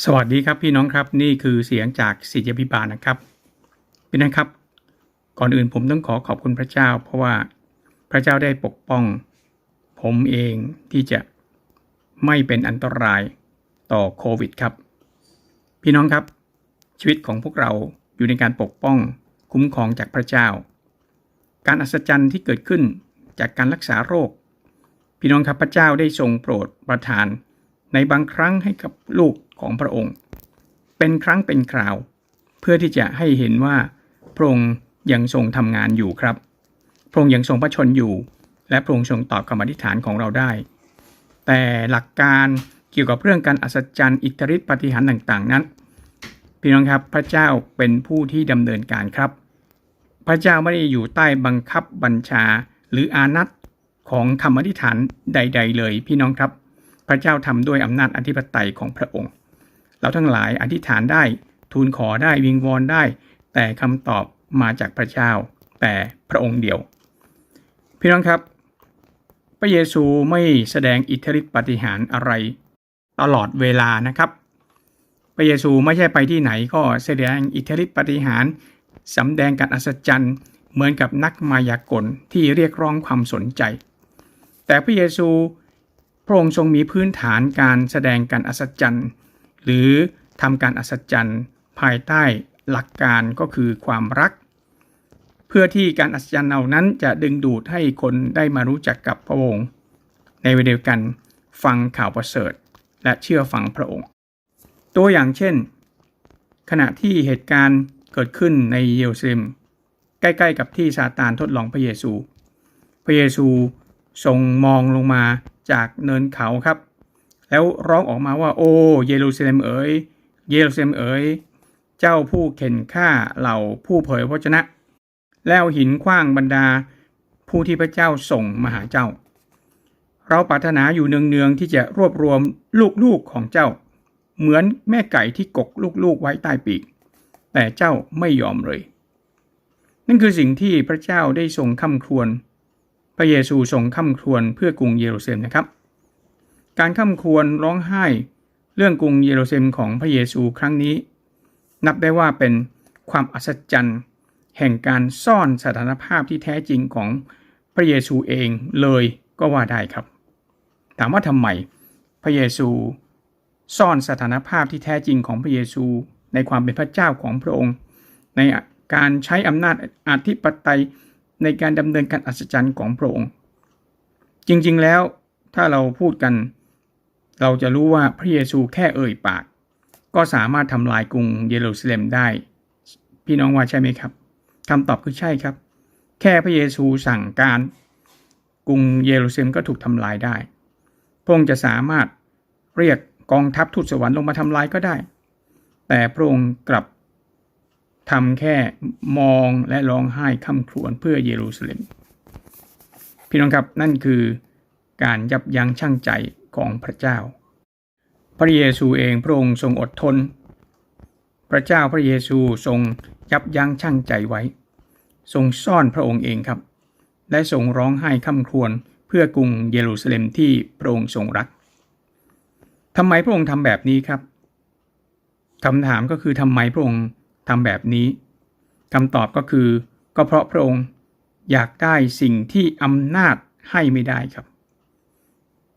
สวัสดีครับพี่น้องครับนี่คือเสียงจากศิษยพิบาลนะครับพี่น้องครับ ก่อนอื่นผมต้องขอขอบคุณพระเจ้า เพราะว่าพระเจ้าได้ปกป้อง ผมเองที่จะไม่เป็นอันตรายต่อโควิดครับ พี่น้องครับ ชีวิตของพวกเราอยู่ในการปกป้องคุ้มครองจากพระเจ้า การอัศจรรย์ที่เกิดขึ้นจากการรักษาโรค พี่น้องครับพระเจ้าได้ทรงโปรดประทาน ในบางครั้งให้กับลูกของพระองค์ เป็นครั้งเป็นคราว เพื่อที่จะให้เห็นว่าพระองค์ยังทรงทำงานอยู่ครับ พระองค์ยังทรงพระชนอยู่ และพระองค์ทรงตอบคำอธิษฐานของเราได้ แต่หลักการเกี่ยวกับเรื่องการอัศจรรย์อิทธิฤทธิปฏิหารต่างๆ นั้น พี่น้องครับพระเจ้าเป็นผู้ที่ดำเนินการครับ พระเจ้าไม่ได้อยู่ใต้บังคับบัญชาหรืออานัตของคำอธิษฐานใด ๆ เลยพี่น้องครับ ระเจ้าทำด้วยอำนาจอธิปไตยของพระองค์ เราทั้งหลายอธิษฐานได้ ทูลขอได้วิงวอนได้ แต่คำตอบมาจากพระเจ้า แต่พระองค์เดียว พี่น้องครับ พระเยซูไม่แสดงอิทธิฤทธิปฏิหารอะไร ตลอดเวลานะครับ พระเยซูไม่ใช่ไปที่ไหนก็แสดงอิทธิฤทธิปฏิหารสำแดงการอัศจรรย์เหมือนกับนักมายากลที่เรียกร้องความสนใจ แต่พระเยซู พระองค์ทรงมีพื้นฐานการแสดงการอัศจรรย์ หรือทำการอัศจรรย์ ภายใต้หลักการก็คือความรัก เพื่อที่การอัศจรรย์เหล่านั้นจะดึงดูดให้คนได้มารู้จักกับพระองค์ ในเวลาเดียวกันฟังข่าวประเสริฐ และเชื่อฟังพระองค์ ตัวอย่างเช่น ขณะที่เหตุการณ์เกิดขึ้นในเยรูซาเล็มใกล้ๆกับที่ซาตานทดลองพระเยซู พระเยซูทรงมองลงมา จากเนินเขาครับ แล้วร้องออกมาว่าโอ้เยรูซาเล็มเอ๋ยเยรูซาเล็มเอ๋ยเจ้าผู้เข็นฆ่าเหล่าผู้เผยพระชนะ แล้วหินขว้างบรรดาผู้ที่พระเจ้าส่งมาหาเจ้า เราปรารถนาอยู่เนืองๆที่จะรวบรวมลูกๆของเจ้า เหมือนแม่ไก่ที่กกลูกๆไว้ใต้ปีก แต่เจ้าไม่ยอมเลย นั่นคือสิ่งที่พระเจ้าได้ทรงคำครวญ พระเยซูทรงค่ำครวญเพื่อกรุงเยรูซาเล็มนะครับ การค่ำครวญร้องไห้เรื่องกรุงเยรูซาเล็มของพระเยซูครั้งนี้ นับได้ว่าเป็นความอัศจรรย์แห่งการซ่อนสถานภาพที่แท้จริงของพระเยซูเองเลยก็ว่าได้ครับ ถามว่าทำไมพระเยซูซ่อนสถานภาพที่แท้จริงของพระเยซู ในความเป็นพระเจ้าของพระองค์ ในการใช้อำนาจอธิปไตย ในการดำเนินการอัศจรรย์ของพระองค์ จริงๆแล้วถ้าเราพูดกัน เราจะรู้ว่าพระเยซูแค่เอ่ยปาก ก็สามารถทำลายกรุงเยรูซาเล็มได้ พี่น้องว่าใช่ไหมครับคำตอบคือใช่ครับ แค่พระเยซูสั่งการ กรุงเยรูซาเล็มก็ถูกทำลายได้พระองค์จะสามารถเรียกกองทัพทูตสวรรค์ลงมาทำลายก็ได้ แต่พระองค์กลับ ทำแค่มองและร้องไห้คำครวญเพื่อเยรูซาเล็ม พี่น้องครับนั่นคือการยับยั้งชั่งใจของพระเจ้า พระเยซูเองพระองค์ทรงอดทน พระเจ้าพระเยซูทรงยับยั้งชั่งใจไว้ ทรงซ่อนพระองค์เองครับ และทรงร้องไห้คำครวญเพื่อกรุงเยรูซาเล็มที่พระองค์ทรงรักทำไมพระองค์ทำแบบนี้ครับคำถามก็คือทำไมพระองค์ ทำแบบนี้คำตอบก็คือ ก็เพราะพระองค์อยากได้สิ่งที่อำนาจให้ไม่ได้ครับ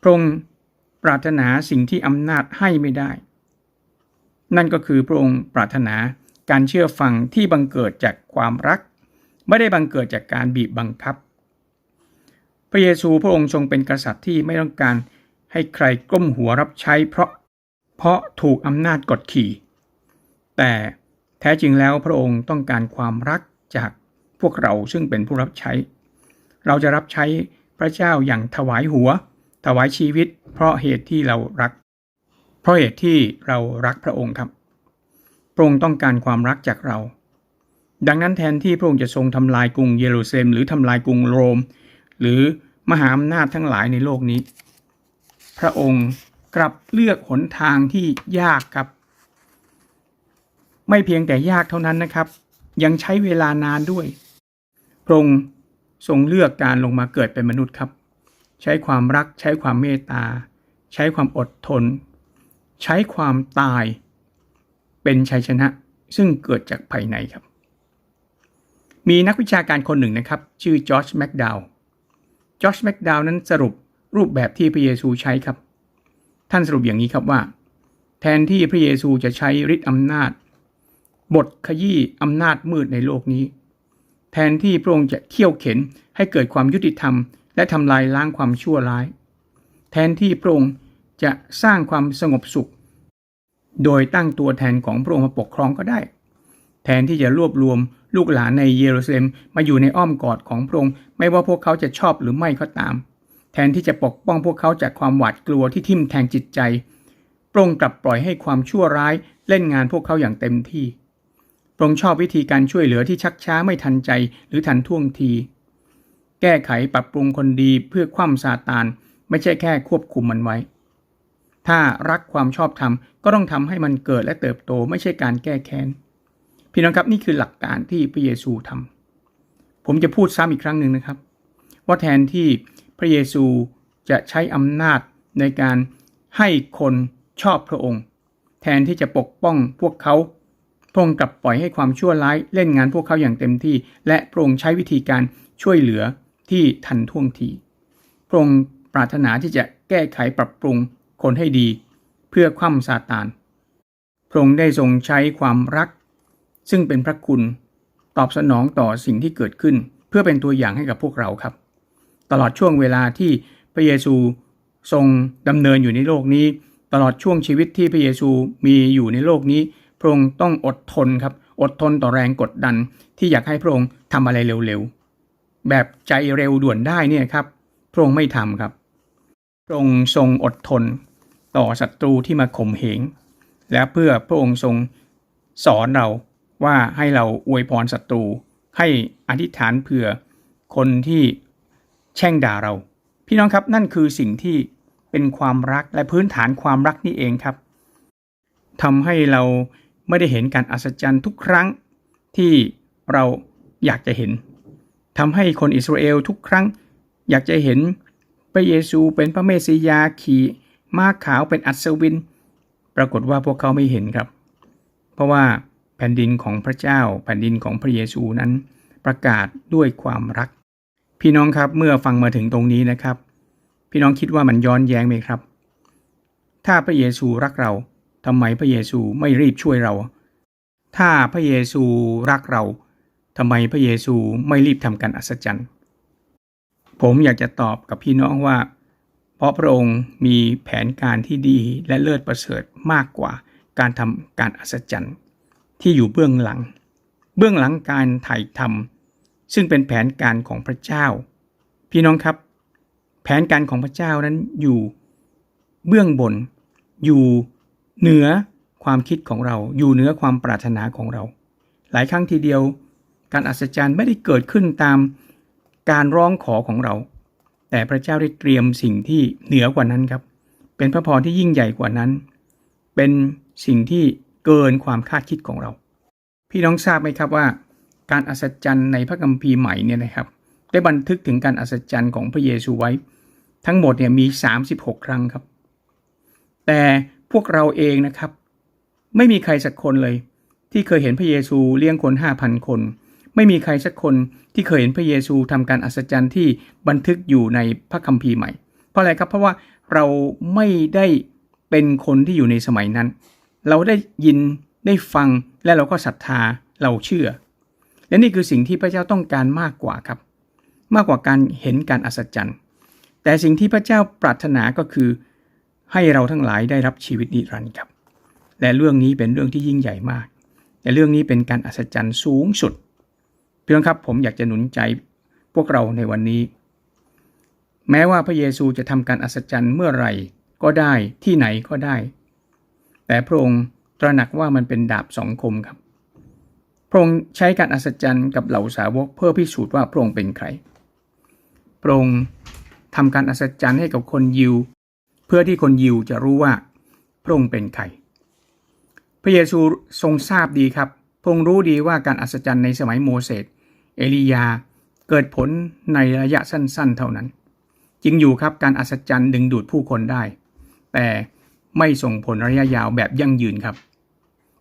พระองค์ปรารถนาสิ่งที่อำนาจให้ไม่ได้ นั่นก็คือพระองค์ปรารถนาการเชื่อฟังที่บังเกิดจากความรัก ไม่ได้บังเกิดจากการบีบบังคับ พระเยซูพระองค์ทรงเป็นกษัตริย์ที่ไม่ต้องการให้ใครก้มหัวรับใช้เพราะเพราะถูกอำนาจกดขี่ แต่ แท้จริงแล้วพระองค์ต้องการความรักจากพวกเราซึ่งเป็นผู้รับใช้ เราจะรับใช้พระเจ้าอย่างถวายหัว ถวายชีวิต เพราะเหตุที่เรารัก เพราะเหตุที่เรารักพระองค์ครับ พระองค์ต้องการความรักจากเรา ดังนั้นแทนที่พระองค์จะทรงทำลายกรุงเยรูซาเล็ม หรือทำลายกรุงโรม หรือมหาอำนาจทั้งหลายในโลกนี้ พระองค์กลับเลือกหนทางที่ยากครับ ไม่เพียงแต่ยากเท่านั้นนะครับ ยังใช้เวลานานด้วย พระองค์ทรงเลือกการลงมาเกิดเป็นมนุษย์ครับ ใช้ความรัก ใช้ความเมตตา ใช้ความอดทน ใช้ความตาย เป็นชัยชนะซึ่งเกิดจากภายในครับ มีนักวิชาการคนหนึ่งนะครับ ชื่อจอร์จแมคดาวจอร์จแมคดาวนั้นสรุปรูปแบบที่พระเยซูใช้ครับ ท่านสรุปอย่างนี้ครับว่า แทนที่พระเยซูจะใช้ฤทธิอำนาจ บทขยี้อำนาจมืดในโลกนี้ แทนที่พระองค์จะเขี่ยวเข็นให้เกิดความยุติธรรม และทำลายล้างความชั่วร้าย แทนที่พระองค์จะสร้างความสงบสุข โดยตั้งตัวแทนของพระองค์มาปกครองก็ได้ แทนที่จะรวบรวมลูกหลานในเยรูซาเล็มมาอยู่ในอ้อมกอดของพระองค์ไม่ว่าพวกเขาจะชอบหรือไม่ก็ตาม แทนที่จะปกป้องพวกเขาจากความหวาดกลัวที่ทิ่มแทงจิตใจพระองค์กลับปล่อยให้ความชั่วร้ายเล่นงานพวกเขาอย่างเต็มที่ พระองค์ชอบวิธีการช่วยเหลือที่ชักช้าไม่ทันใจ หรือทันท่วงที แก้ไขปรับปรุงคนดีเพื่อคว่ำซาตาน ไม่ใช่แค่ควบคุมมันไว้ ถ้ารักความชอบธรรมก็ต้องทำให้มันเกิดและเติบโตไม่ใช่การแก้แค้น พี่น้องครับนี่คือหลักการที่พระเยซูทำผมจะพูดซ้ำอีกครั้งหนึ่งนะครับ ว่าแทนที่พระเยซูจะใช้อำนาจในการให้คนชอบพระองค์ แทนที่จะปกป้องพวกเขา พระองค์กลับปล่อยให้ความชั่วร้ายเล่นงานพวกเขาอย่างเต็มที่ และพระองค์ใช้วิธีการช่วยเหลือที่ทันท่วงทีพระองค์ปรารถนาที่จะแก้ไขปรับปรุงคนให้ดี เพื่อคว่ำซาตานพระองค์ได้ทรงใช้ความรัก ซึ่งเป็นพระคุณตอบสนองต่อสิ่งที่เกิดขึ้น เพื่อเป็นตัวอย่างให้กับพวกเราครับ ตลอดช่วงเวลาที่พระเยซูทรงดำเนินอยู่ในโลกนี้ ตลอดช่วงชีวิตที่พระเยซูมีอยู่ในโลกนี้ พระองค์ต้องอดทนครับ อดทนต่อแรงกดดัน ที่อยากให้พระองค์ทำอะไรเร็วๆ แบบใจเร็วด่วนได้เนี่ยครับ พระองค์ไม่ทำครับ พระองค์ทรงอดทนต่อศัตรูที่มาข่มเหง และเพื่อพระองค์ทรงสอนเราว่าให้เราอวยพรศัตรู ให้อธิษฐานเผื่อคนที่แช่งด่าเรา พี่น้องครับนั่นคือสิ่งที่เป็นความรักและพื้นฐานความรักนี่เองครับทำให้เรา ไม่ได้เห็นการอัศจรรย์ทุกครั้งที่เราอยากจะเห็นทำให้คนอิสราเอลทุกครั้ง อยากจะเห็นพระเยซูเป็นพระเมสสิยาขี่ม้าขาวเป็นอัศวิน ปรากฏว่าพวกเขาไม่เห็นครับ เพราะว่าแผ่นดินของพระเจ้า แผ่นดินของพระเยซูนั้น ประกาศด้วยความรัก พี่น้องครับเมื่อฟังมาถึงตรงนี้นะครับ พี่น้องคิดว่ามันย้อนแย้งไหมครับ ถ้าพระเยซูรักเรา ทำไมพระเยซูไม่รีบช่วยเรา ถ้าพระเยซูรักเราทำไมพระเยซูไม่รีบทำการอัศจรรย์ ผมอยากจะตอบกับพี่น้องว่า เพราะพระองค์มีแผนการที่ดีและเลิศประเสริฐมากกว่าการทำการอัศจรรย์ที่อยู่เบื้องหลัง เบื้องหลังการถ่ายทำซึ่งเป็นแผนการของพระเจ้า พี่น้องครับ แผนการของพระเจ้านั้นอยู่เบื้องบนอยู่ เหนือความคิดของเราอยู่เหนือความปรารถนาของเรา หลายครั้งทีเดียว การอัศจรรย์ไม่ได้เกิดขึ้นตามการร้องขอของเรา แต่พระเจ้าได้เตรียมสิ่งที่เหนือกว่านั้นครับ เป็นพระพรที่ยิ่งใหญ่กว่านั้น เป็นสิ่งที่เกินความคาดคิดของเรา พี่น้องทราบไหมครับว่า การอัศจรรย์ในพระคัมภีร์ใหม่เนี่ยนะครับ ได้บันทึกถึงการอัศจรรย์ของพระเยซูไว้ ทั้งหมดเนี่ยมี 36 ครั้งครับ แต่ พวกเราเองนะครับ ไม่มีใครสักคนเลย ที่เคยเห็นพระเยซูเลี้ยงคน5,000คน ไม่มีใครสักคนที่เคยเห็นพระเยซูทำการอัศจรรย์ที่บันทึกอยู่ในพระคัมภีร์ใหม่ เพราะอะไรครับเพราะว่าเราไม่ได้เป็นคนที่อยู่ในสมัยนั้น เราได้ยินได้ฟังและเราก็ศรัทธาเราเชื่อ และนี่คือสิ่งที่พระเจ้าต้องการมากกว่าครับ มากกว่าการเห็นการอัศจรรย์ แต่สิ่งที่พระเจ้าปรารถนาก็คือ ให้เราทั้งหลายได้รับชีวิตนิรันดร์ครับ และเรื่องนี้เป็นเรื่องที่ยิ่งใหญ่มาก แต่เรื่องนี้เป็นการอัศจรรย์สูงสุด เพื่อนครับผมอยากจะหนุนใจพวกเราในวันนี้ แม้ว่าพระเยซูจะทำการอัศจรรย์เมื่อไหร่ก็ได้ที่ไหนก็ได้ แต่พระองค์ตระหนักว่ามันเป็นดาบสองคมครับ พระองค์ใช้การอัศจรรย์กับเหล่าสาวกเพื่อพิสูจน์ว่าพระองค์เป็นใคร พระองค์ทำการอัศจรรย์ให้กับคนยิว เพื่อที่คนยิวจะรู้ว่าพระองค์เป็นใคร พระเยซูทรงทราบดีครับ พระองค์รู้ดีว่าการอัศจรรย์ในสมัยโมเสส เอลียาเกิดผลในระยะสั้นๆ เท่านั้น จริงอยู่ครับการอัศจรรย์ดึงดูดผู้คนได้ แต่ไม่ส่งผลระยะยาวแบบยั่งยืนครับ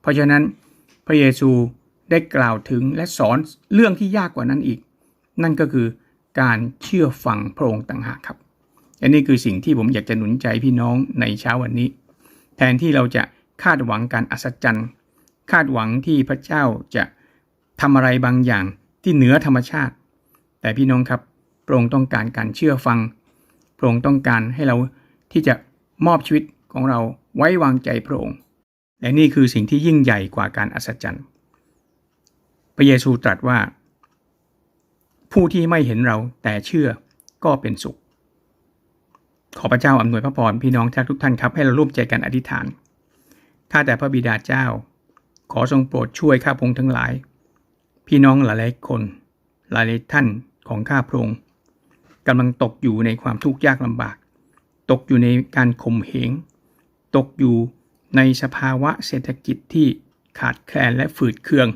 เพราะฉะนั้นพระเยซูได้กล่าวถึงและสอนเรื่องที่ยากกว่านั้นอีก นั่นก็คือการเชื่อฟังพระองค์ต่างหากครับ อันนี้คือสิ่งที่ผมอยากจะหนุนใจพี่น้องในเช้าวันนี้ แทนที่เราจะคาดหวังการอัศจรรย์ คาดหวังที่พระเจ้าจะทำอะไรบางอย่างที่เหนือธรรมชาติ แต่พี่น้องครับพระองค์ต้องการการเชื่อฟังพระองค์ต้องการให้เราที่จะมอบชีวิตของเราไว้วางใจพระองค์ และนี่คือสิ่งที่ยิ่งใหญ่กว่าการอัศจรรย์ พระเยซูตรัสว่า ผู้ที่ไม่เห็นเราแต่เชื่อก็เป็นสุข ขอพระเจ้าอำนวยพระพรพี่น้องทุกท่านครับให้เราร่วมใจกันอธิษฐานถ้าแต่พระบิดาเจ้า ขอทรงโปรดช่วยข้าพงทั้งหลาย พี่น้องหลายๆคน หลายๆท่านของข้าพงค์กำลังตกอยู่ในความทุกข์ยากลำบาก ตกอยู่ในการข่มเหง ตกอยู่ในสภาวะเศรษฐกิจที่ขาดแคลนและฝืดเคือง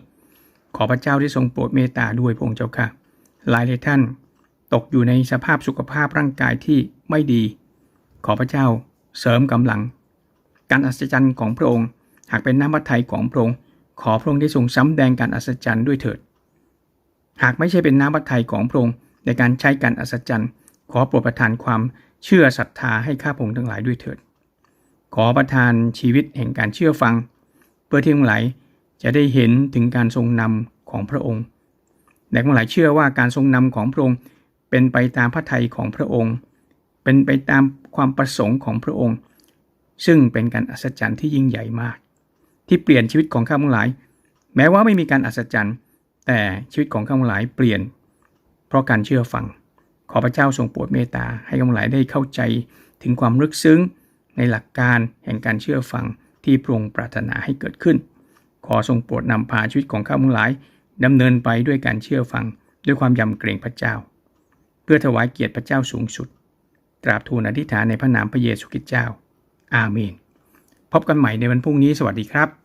ขอพระเจ้าที่ทรงโปรดเมตตาด้วยพระองค์เจ้าค่ะ หลายหลายท่าน ตกอยู่ในสภาพสุขภาพร่างกายที่ไม่ดี ขอพระเจ้าเสริมกำลัง การอัศจรรย์ของพระองค์ หากเป็นน้ำพระทัยของพระองค์ ขอพระองค์ได้ทรงซ้ำแดงการอัศจรรย์ด้วยเถิด หากไม่ใช่เป็นน้ำพระทัยของพระองค์ในการใช้การอัศจรรย์ ขอโปรดประทานความเชื่อศรัทธาให้ข้าพงทั้งหลายด้วยเถิด ขอประทานชีวิตแห่งการเชื่อฟัง เพื่อที่ทั้งหลายจะได้เห็นถึงการทรงนำของพระองค์และทั้งหลายเชื่อว่าการทรงนำของพระองค์เป็นไปตามพระทัยของพระองค์ เป็นไปตามความประสงค์ของพระองค์ ซึ่งเป็นการอัศจรรย์ที่ยิ่งใหญ่มาก ที่เปลี่ยนชีวิตของข้าพงหลาย แม้ว่าไม่มีการอัศจรรย์ แต่ชีวิตของข้าพงหลายเปลี่ยน เพราะการเชื่อฟัง ขอพระเจ้าทรงโปรดเมตตาให้ข้าพงหลายได้เข้าใจถึงความลึกซึ้ง ในหลักการแห่งการเชื่อฟังที่พระองค์ปรารถนาให้เกิดขึ้น ขอทรงโปรดนำพาชีวิตของข้าพงหลายดำเนินไปด้วยการเชื่อฟังด้วยความยำเกรงพระเจ้า เพื่อถวายเกียรติพระเจ้าสูงสุด ตราบทูลอธิษฐานในพระนามพระเยซูคริสต์เจ้า อาเมน พบกันใหม่ในวันพรุ่งนี้ สวัสดีครับ